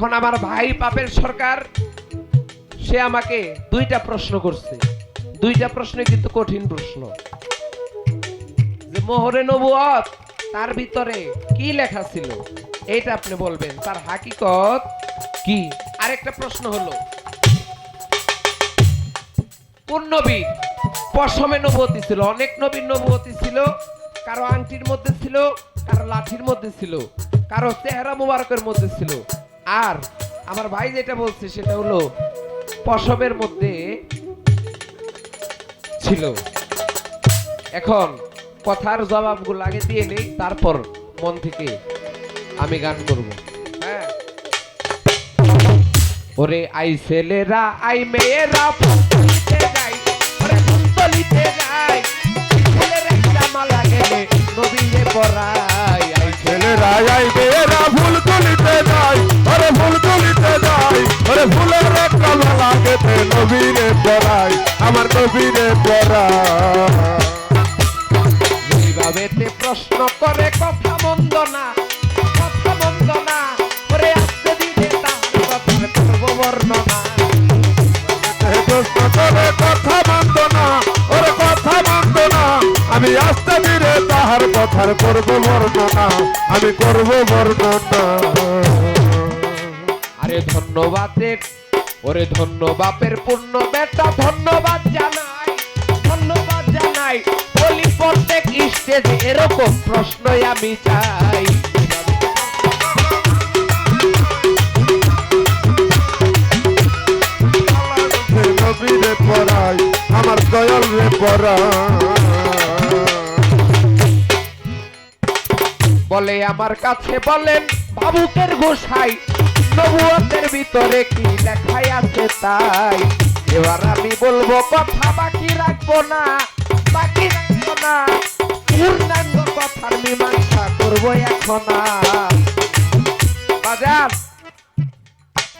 এখন আমার ভাই পাপের সরকার, সে আমাকে দুইটা প্রশ্ন করছে। দুইটা প্রশ্ন কিন্তু কঠিন প্রশ্ন। মোহরে নবুয়ত তার ভিতরে কি লেখা ছিল? এইটা আপনি বলবেন। তার হাকিকত কি? আরেকটা প্রশ্ন হলো, কোন নবীর পশমে নবতী ছিল? অনেক নবীর নবতী ছিল, কারও আংটির মধ্যে ছিল, কারও লাঠির মধ্যে ছিল, কারও চেহারা মুবারকের মধ্যে ছিল। আর আমার ভাই যেটা বলছে সেটা হলো পশমের মধ্যে ছিল। এখন কথার জবাবগুলো আগে দিয়ে নেই, তারপর মন থেকে আমি গান করব। হ্যাঁ। ওরে আই ছেলেরা, আই মেয়েরা যাই, ওরে ফুলের মালা গেতে নবীরে পড়াই আমার নবীরে পড়াই প্রশ্ন করে, কথা মন্দ না দিলে প্রশ্ন কথা না কথা না, আমি আস্তে ধীরে তাহার কথার করব বর্ণনা, আমি করব বর্ণনা। আরে ধন্যবাদের ওরে ধন্যবাপের পূর্ণ বেটা ধন্যবাদ জানাই ধন্যবাদ জানাই। বলি প্রত্যেক স্টেজে এরকম প্রশ্নই আমি চাই। পড়াই আমার দয়াল রে বলে আমার কাছে বলেন ভাবুকের গোসাই নবুয়তের ভিতরে কি লেখাই আছে তাই? এবার আমি বলব, কথা বাকি রাখব না, বাকি রাখব না। পূর্ণাঙ্গ কথার মীমাংসা করব এখন বাজার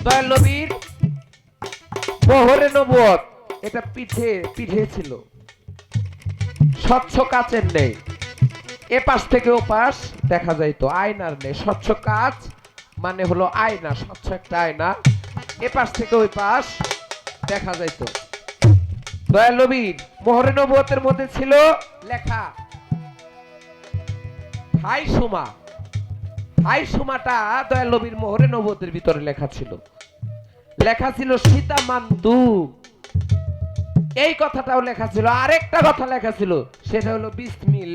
দয়াল বহরে নবুয়ত এটা পিঠে পিঠে ছিল। স্বচ্ছ কাচের নেই। এ পাশ থেকে ও পাশ দেখা যাইতো, আয়নার নেই। স্বচ্ছ কাচ মানে হলো আয়না, স্বচ্ছ একটা আয়না। এপাশ থেকে ওই পাশ দেখা যাইতো। দয়াল নবীর মোহরে নবুয়তের মধ্যে ছিল লেখা, হাই সুমা। হাই সুমাটা দয়াল নবীর মোহরে নবুয়তের ভিতরে লেখা ছিল। লেখা ছিল, সীতা মান্দু। এই কথাটাও লেখা ছিল। আরেকটা কথা লেখা ছিল, সেটা হলো বিসমিল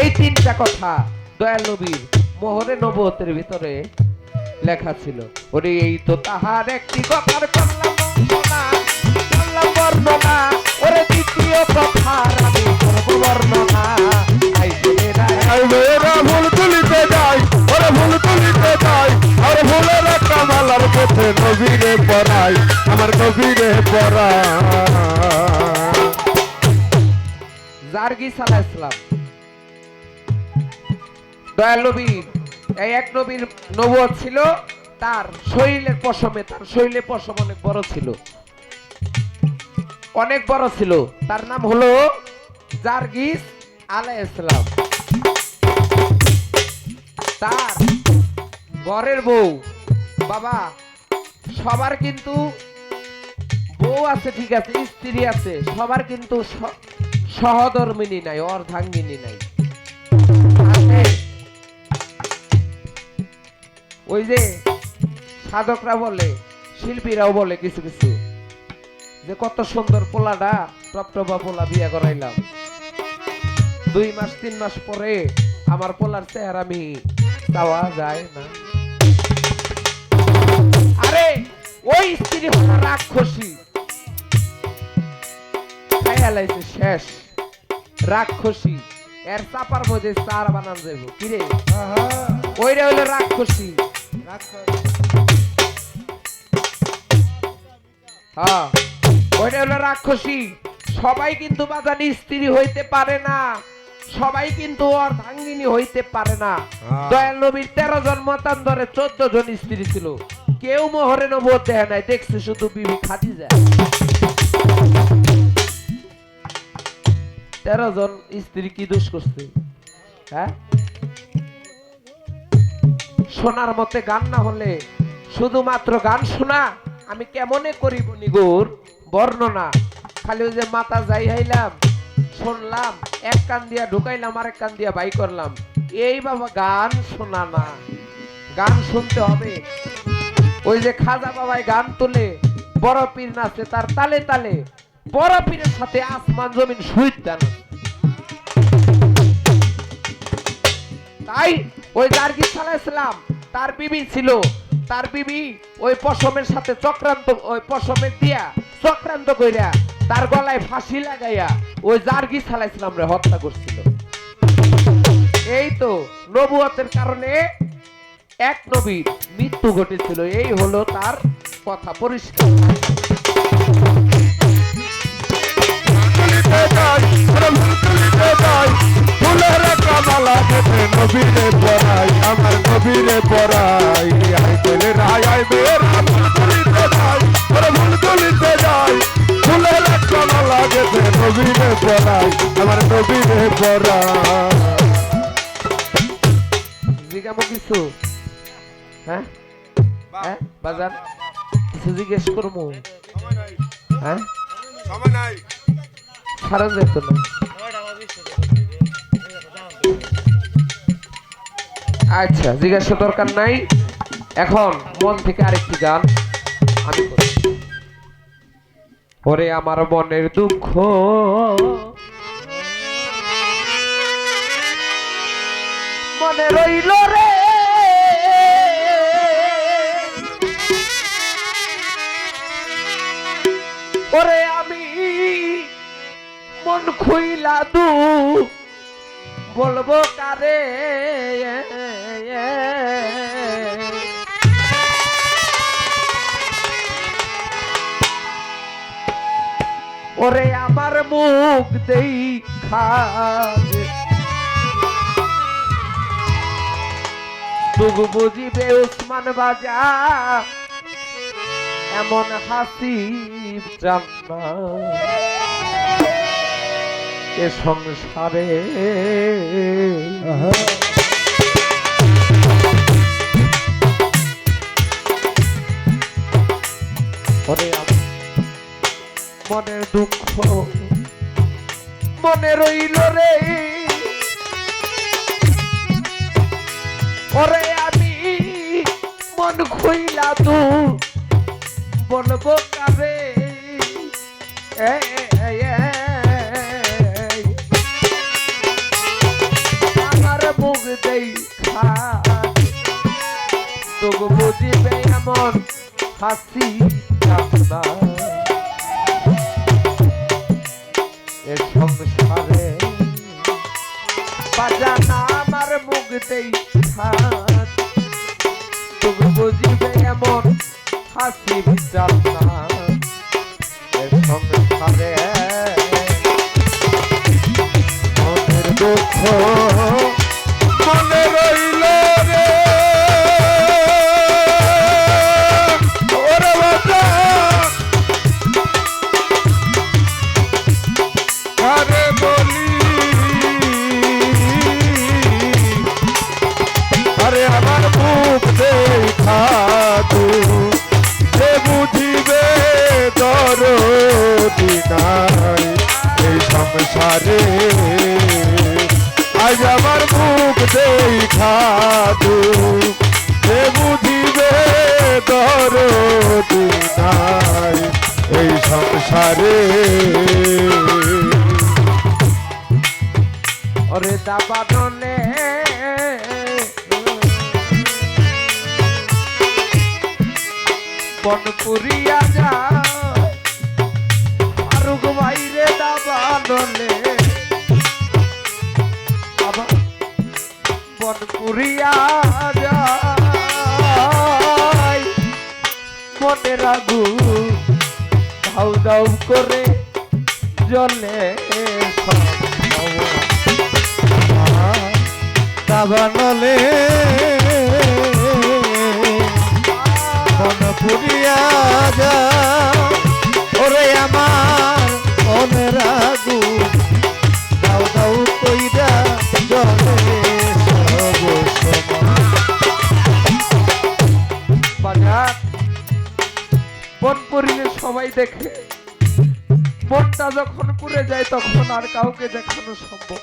এই তিনটা কথা দয়াল নবীর মোহরে নবতের ভিতরে লেখা ছিল। ওরে এই তো তাহার একটি কথার করলাম বর্ণনা করলাম বর্ণনা ওরে দ্বিতীয় কথার আমি করব বর্ণনা। তুলিতে ওরে তুলিতে একটা মালার পথে নবীরে পড়াই আমার নবীরে পড়াই জার্গিস আলাহ ইসলাম দয়াল নবীর, এই এক নবীর নবুয়ত ছিল, তার শরীরের পশমে, তার শরীরের পশম অনেক বড় ছিল। অনেক বড় ছিল। তার নাম হলো জার্গিস আলাহ ইসলাম তার ঘরের বউ, বাবা, সবার কিন্তু বউ আছে, ঠিক আছে, স্ত্রী আছে, সবার কিন্তু সহধর্মিনী নাই, অর্ধাঙ্গিনী নাই। ওই যে সাধকরা বলে শিল্পীরাও বলে কিছু কিছু যে কত সুন্দর পোলাটা টপটপা পোলা বিয়ে করাইলাম। দুই মাস তিন মাস পরে আমার পোলার চেহারা আমি চাওয়া যায় না। আরে ওই স্ত্রী হলো রাক্ষসী। খাইয়া লাইছে শেষ। রাক্ষসী এর চাপার মধ্যে চার বানান যাইব। কিরে ওইটা হলো রাক্ষসী। হ্যাঁ ওইটা হলো রাক্ষসী। সবাই কিন্তু বাজানি স্ত্রী হইতে পারে না। সবাই কিন্তু অর্ধাঙ্গিনী হইতে পারে না। হ্যাঁ। দয়াল নবীর তেরো জন মতান্তরে চোদ্দ জন স্ত্রী ছিল। কেউ মোহরে নবুয়ত দেয় নাই। দেখছে শুধু বিবি খাদিজা। তেরো জন স্ত্রী কি দোষ করছে? হ্যাঁ? শোনার মতে গান না হলে শুধুমাত্র গান শোনা, আমি কেমনে করিব নিগুর বর্ণনা? খালি ওই যে মাথা যাই হাইলাম, শুনলাম, এক কান দিয়া ঢুকাইলাম আর এক কান দিয়া বাই করলাম। এই বাবা, গান শোনা না। গান শুনতে হবে। ওই যে খাজা বাবাই গান তোলে, বড় পীর নাচে, তার তালে তালে, বড় পীরের সাথে আসমান জমিন সুইট দেন। তাই ওই জার্গিস সালাইসলাম তার বিবি ছিল। তার বিবি ওই পশমের সাথে চক্রান্ত, ওই পশমের দিয়া চক্রান্ত কইরা তার গলায় ফাঁসি লাগাইয়া ওই জার্গিস সালাইসলাম রে হত্যা করছিল। এই তো নবুয়তের কারণে এক নবীর মৃত্যু ঘটেছিল। এই হলো তার কথা পরিষ্কার। তুলিতে যাই ওরে ফুল তুলিতে যাই ফুলের কামালা গেছে নবীরে পরাই আমার নবীরে পরাই আই পেলে রাই আই বের ফুল তুলিতে যাই আমার কিছু? হ্যাঁ? হ্যাঁ বাজার জিজ্ঞেস করব? হ্যাঁ? সময় নাই। ছাড়া যেত না। আচ্ছা জিজ্ঞাসা দরকার নাই। এখন মন থেকে আরেকটি গান আমি। ওরে আমার মনের দুঃখ, মনে রইল রে। ওরে খুইলা দু। বলব কারে? ওরে আমার মুখ দেই তুগু বুঝিবে উসমান বাজা, এমন হাসি জান্না এ সংসারে। মনের দুঃখ মনে রইল রে। ওরে আমি মন খুইলা তু বলব কাবে এ, এ, বুঝিবে এমন হাসি কান্না এ সংসারে বাজানা আমার মুখ এমন হাসি জানা এ সংসারে মনের সংসারে আজ আমার মুখ দেখা তু সে বুঝিবে নাই এই সংসারে। ওরে দাবানলে বন বন যায়। মনে রাগু ধাউ ধাউ করে জলে সব মন পুরিয়া যা ওরে আমার সবাই দেখে। মনটা যখন পুড়ে যায়, তখন আর কাউকে দেখানো সম্ভব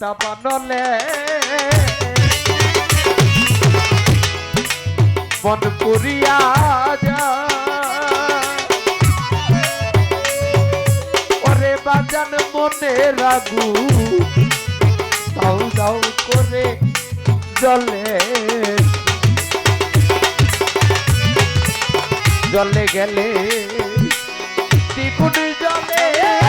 দাবানলে মন পুরিয়া যা ওরে বাজান, মনে রাগু। দাও দাও করে জলে জলে গেলে ত্রিকুটি জলে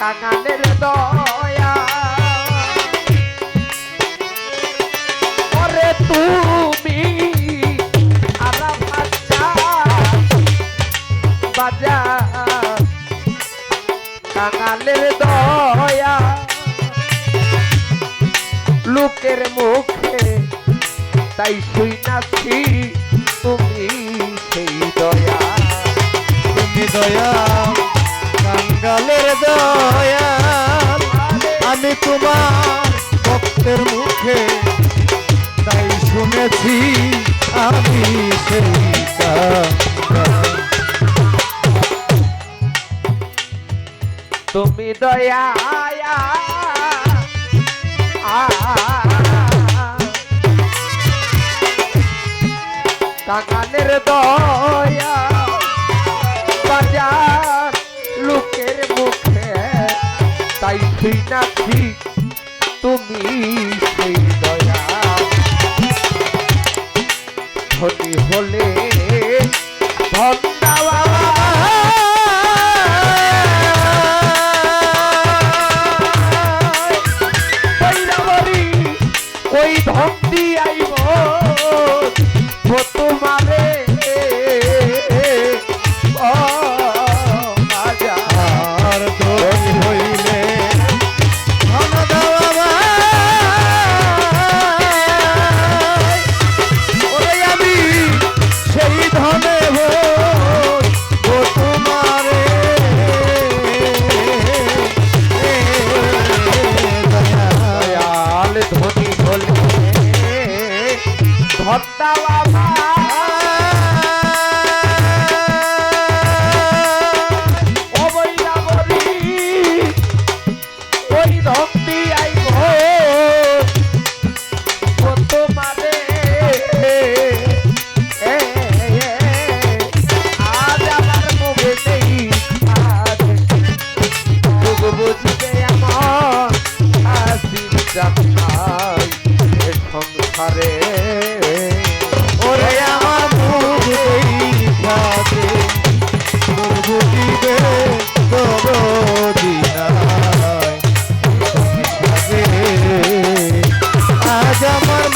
কাঙালের কাকানের দয়া বাজার লোকের মুখে। তাই তুই না তুমি সেই দয়া। ধনী হলে ধন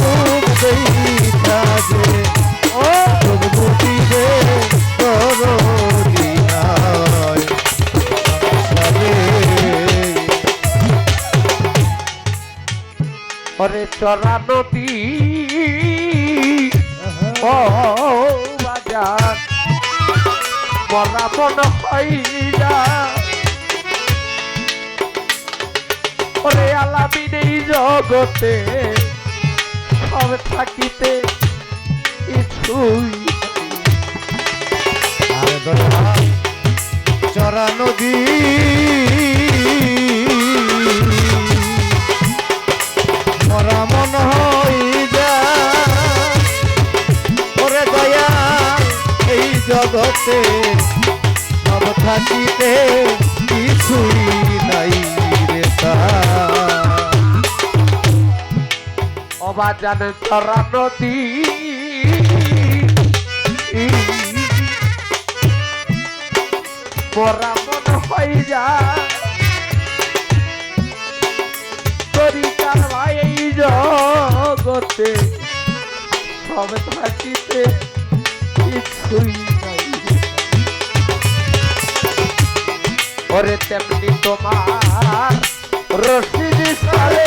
মুখ দেখা যে, ও ভগবতী রে অরে চরা নদী, ও বাজার মরা মন হইলা ওরে আলামিন জগতে। সব থাকিতে কিছুই চরা নদী। মরা মন হই যা, ওরে দয়া, এই জগতে সব থাকিতে কিছুই নাই। অবাজান চরা নদী। মরা মন হয়ে যা তরিকার ভাই জগতে সব থাকিতে কিছুই নাই। ওরে তেমনি তোমার রশিদি সারে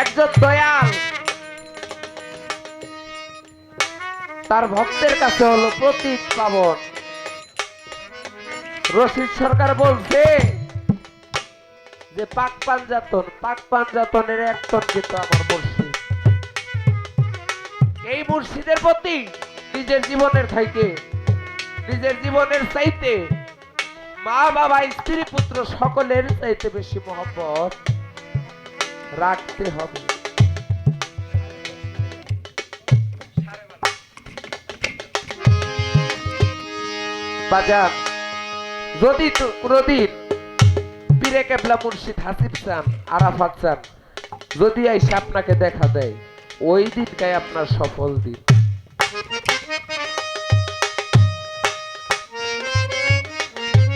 একজন দয়াল। তার ভক্তের কাছে হলো প্রতীক পাবন। রশিদ সরকার বলছে যে, পাক পাঞ্জাতন, পাক পাঞ্জাতনের এক টন কিন্তু আমার মুর্শিদ। এই মুর্শিদের প্রতি নিজের জীবনের থাইতে নিজের জীবনের চাইতে মা, বাবা, স্ত্রী, পুত্র সকলের চাইতে বেশি মহব্বত। রাখতে হবে। বাজার যদি কোনদিন পীরে মুর্শিদ হাসিব চান, আরাফাত চান। যদি আপনাকে দেখা দেয়। ওই দিনটাই আপনার সফল দিন।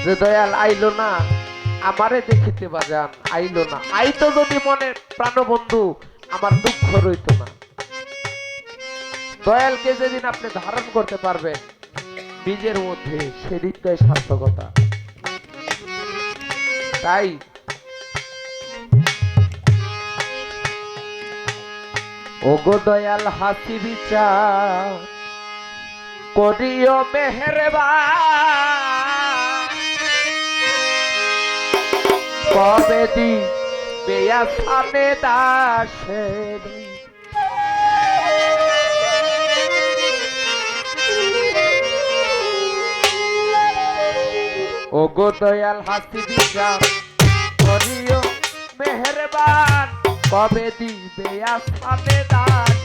যে দয়াল আইলো না। আমারে দেখিতে বাজান আইলো না। আইতো যদি মনে প্রাণবন্ধু, আমার দুঃখ রইত না। দয়ালকে যেদিন আপনি ধারণ করতে পারবেন, নিজের মধ্যে সেদিনটাই সার্থকতা। তাই ওগো দয়াল হাসি বিচার, করিও মেহরবা কবে দি বেয়া সামনে দাসের ওগো দয়াল হাসি বিচার করিও মেহরবান, কবে দিবে আসামে দাসের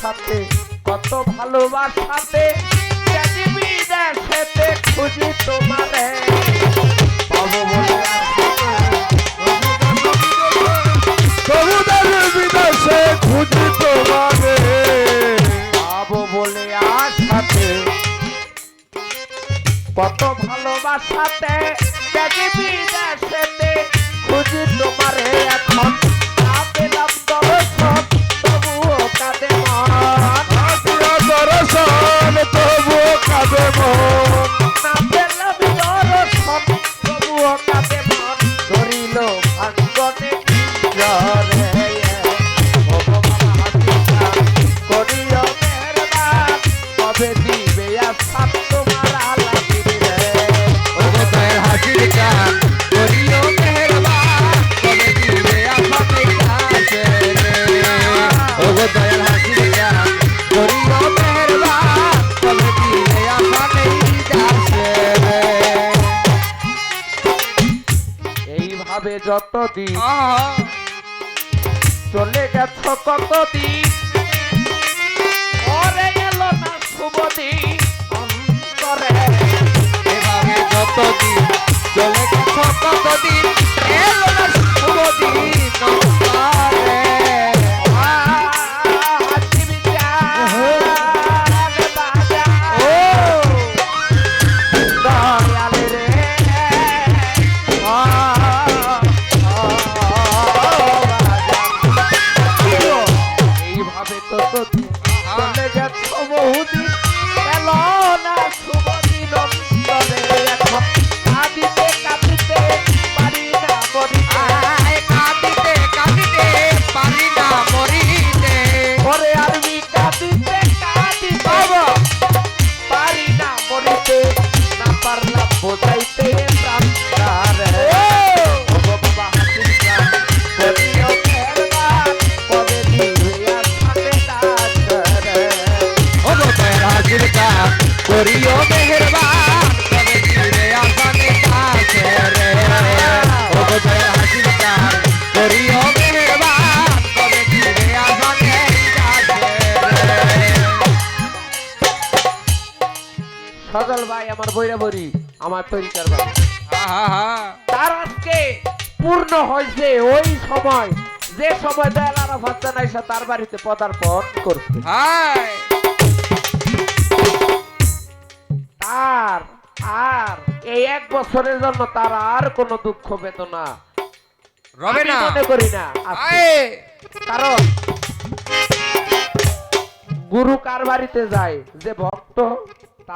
সাথে কত ভালোবাসাতে বিদেশেতে খুঁজি তোমারে। পাবো বলে সবুদের বিদেশে খুঁজি তোমারে। পাবো বলে আশাতে কত ভালোবাসাতে বিদেশেতে খুঁজি তোমারে এখন। যতদিন চলে গেছ কতদিন? এইভাবে তো আমার তরিকার আহা তার আজকে পূর্ণ হয়েছে ওই সময় যে সময় দয়াল আরাফাত জানাইসা তার বাড়িতে পদার্পণ করছে। তার আর এই এক বছরের জন্য তার আর কোনো দুঃখ বেদনা রবে না। মনে করি না কারণ গুরু কার বাড়িতে যায়? যে ভক্ত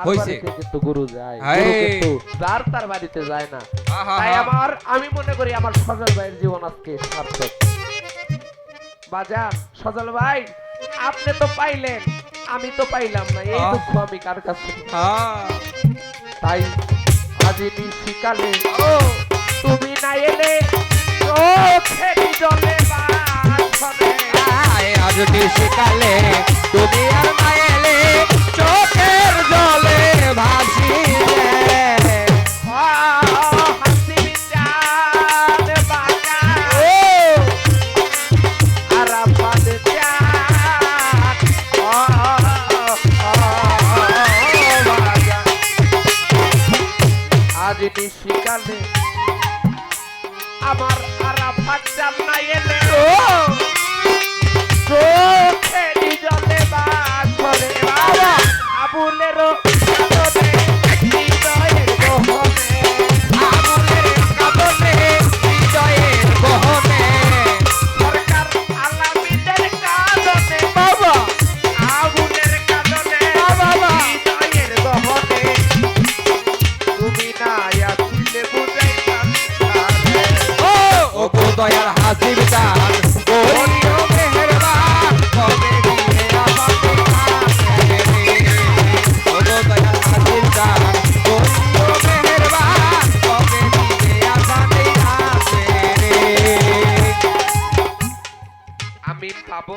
হইছে। কিন্তু গুরু যায়। গুরু কিন্তু যার তার বাড়িতে যায় না। তাই আমার আমি মনে করি আমার সজল ভাইয়ের জীবন আজকে সার্থক। বাজান সজল ভাই আপনি তো পাইলেন আমি তো পাইলাম না। এই দুঃখ আমি কার কাছে? তাই আজি নিশিকালে তুমি না এলে জলে বাসরে আজ নিশিকালে তুমি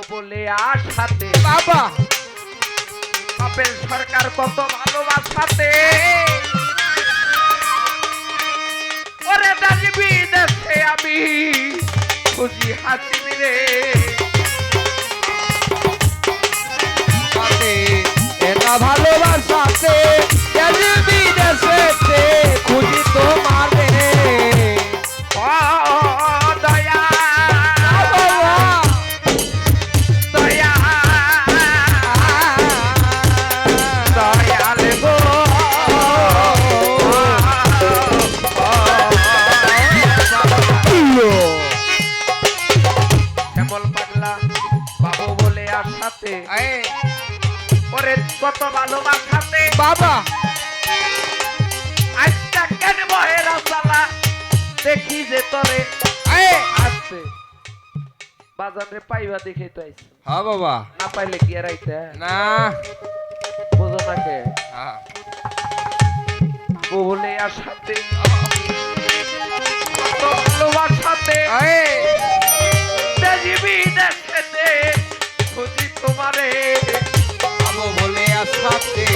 বলে আশাতে বাবা! বাপের সরকার কত দেখে তো আইছি। হ্যাঁ বাবা। না পাইলে কি আর আইতে? না। বুঝো না হ্যাঁ বলে আর সাথে। ভালোবাসাতে দেখিবি দেখতে খুঁজি তোমারে। আবো সাথে।